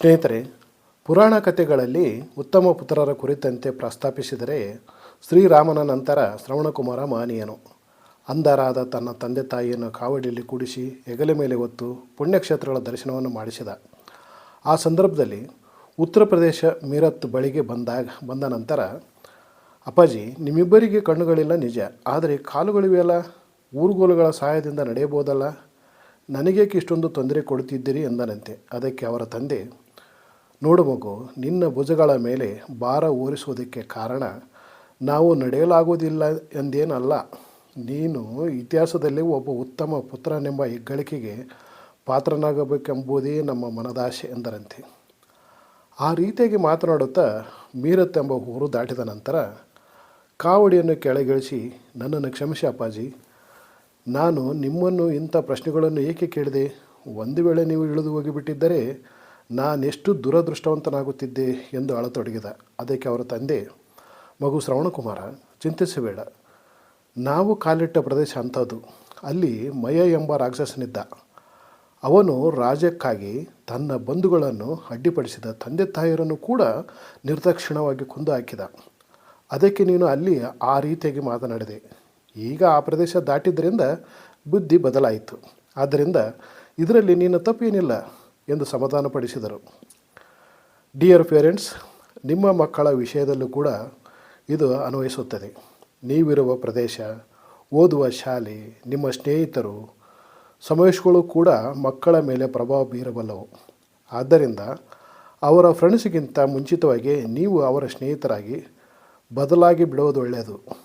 ಸ್ನೇಹಿತರೆ, ಪುರಾಣ ಕಥೆಗಳಲ್ಲಿ ಉತ್ತಮ ಪುತ್ರರ ಕುರಿತಂತೆ ಪ್ರಸ್ತಾಪಿಸಿದರೆ ಶ್ರೀರಾಮನ ನಂತರ ಶ್ರವಣಕುಮಾರ ಮಾನಿಯನು ಅಂಧರಾದ ತನ್ನ ತಂದೆ ತಾಯಿಯನ್ನು ಕಾವಡಿಯಲ್ಲಿ ಕೂಡಿಸಿ ಹೆಗಲ ಮೇಲೆ ಹೊತ್ತು ಪುಣ್ಯಕ್ಷೇತ್ರಗಳ ದರ್ಶನವನ್ನು ಮಾಡಿಸಿದ. ಆ ಸಂದರ್ಭದಲ್ಲಿ ಉತ್ತರ ಪ್ರದೇಶ ಮೀರತ್ ಬಳಿಗೆ ಬಂದಾಗ ಬಂದ ನಂತರ, ಅಪ್ಪಾಜಿ, ನಿಮ್ಮಿಬ್ಬರಿಗೆ ಕಣ್ಣುಗಳಿಲ್ಲ ನಿಜ, ಆದರೆ ಕಾಲುಗಳಿವೆಯಲ್ಲ ಊರುಗೋಲುಗಳ ಸಹಾಯದಿಂದ ನಡೆಯಬಹುದಲ್ಲ? ನನಗೇಕೆ ಇಷ್ಟೊಂದು ತೊಂದರೆ ಕೊಡುತ್ತಿದ್ದೀರಿ ಎಂದನಂತೆ. ಅದಕ್ಕೆ ಅವರ ತಂದೆ ನೋಡು ಮಗು ನಿನ್ನ ಭುಜಗಳ ಮೇಲೆ ಭಾರ ಹೊರಿಸುವುದಕ್ಕೆ ಕಾರಣ ನಾವು ನಡೆಯಲಾಗುವುದಿಲ್ಲ ಎಂದೇನಲ್ಲ. ನೀನು ಇತಿಹಾಸದಲ್ಲಿ ಒಬ್ಬ ಉತ್ತಮ ಪುತ್ರನೆಂಬ ಹೆಗ್ಗಳಿಕೆಗೆ ಪಾತ್ರನಾಗಬೇಕೆಂಬುದೇ ನಮ್ಮ ಮನದಾಶೆ ಎಂದರಂತೆ. ಆ ರೀತಿಯಾಗಿ ಮಾತನಾಡುತ್ತಾ ಮೀರತ್ ಎಂಬ ಊರು ದಾಟಿದ ನಂತರ ಕಾವಡಿಯನ್ನು ಕೆಳಗಿಳಿಸಿ, ನನ್ನನ್ನು ಕ್ಷಮಿಸಿ ಅಪ್ಪಾಜಿ. ನಾನು ನಿಮ್ಮನ್ನು ಇಂಥ ಪ್ರಶ್ನೆಗಳನ್ನು ಏಕೆ ಕೇಳಿದೆ? ಒಂದು ವೇಳೆ ನೀವು ಇಳಿದು ಹೋಗಿಬಿಟ್ಟಿದ್ದರೆ ನಾನೆಷ್ಟು ದುರದೃಷ್ಟವಂತನಾಗುತ್ತಿದ್ದೆ ಎಂದು ಅಳತೊಡಗಿದ. ಅದಕ್ಕೆ ಅವರ ತಂದೆ, ಮಗು ಶ್ರವಣಕುಮಾರ, ಚಿಂತಿಸಬೇಡ. ನಾವು ಕಾಲಿಟ್ಟ ಪ್ರದೇಶ ಅಂಥದ್ದು. ಅಲ್ಲಿ ಮಯ ಎಂಬ ರಾಕ್ಷಸನಿದ್ದ. ಅವನು ರಾಜ್ಯಕ್ಕಾಗಿ ತನ್ನ ಬಂಧುಗಳನ್ನು ಅಡ್ಡಿಪಡಿಸಿದ ತಂದೆ ತಾಯಿಯರನ್ನು ಕೂಡ ನಿರ್ದಕ್ಷಿಣವಾಗಿ ಕೊಂದು ಹಾಕಿದ. ಅದಕ್ಕೆ ನೀನು ಅಲ್ಲಿ ಆ ರೀತಿಯಾಗಿ ಮಾತನಾಡಿದೆ. ಈಗ ಆ ಪ್ರದೇಶ ದಾಟಿದ್ದರಿಂದ ಬುದ್ಧಿ ಬದಲಾಯಿತು. ಆದ್ದರಿಂದ ಇದರಲ್ಲಿ ನಿನ್ನ ತಪ್ಪೇನಿಲ್ಲ. ಎಂದು ಸಮಾಧಾನಪಡಿಸಿದರು. ಡಿಯರ್ ಪೇರೆಂಟ್ಸ್ ನಿಮ್ಮ ಮಕ್ಕಳ ವಿಷಯದಲ್ಲೂ ಕೂಡ ಇದು ಅನ್ವಯಿಸುತ್ತದೆ. ನೀವಿರುವ ಪ್ರದೇಶ, ಓದುವ ಶಾಲೆ, ನಿಮ್ಮ ಸ್ನೇಹಿತರು, ಸಮಾವೇಶಗಳು ಕೂಡ ಮಕ್ಕಳ ಮೇಲೆ ಪ್ರಭಾವ ಬೀರಬಲ್ಲವು. ಆದ್ದರಿಂದ ಅವರ ಫ್ರೆಂಡ್ಸ್ಗಿಂತ ಮುಂಚಿತವಾಗಿ ನೀವು ಅವರ ಸ್ನೇಹಿತರಾಗಿ ಬದಲಾಗಿ ಬಿಡುವುದು ಒಳ್ಳೆಯದು.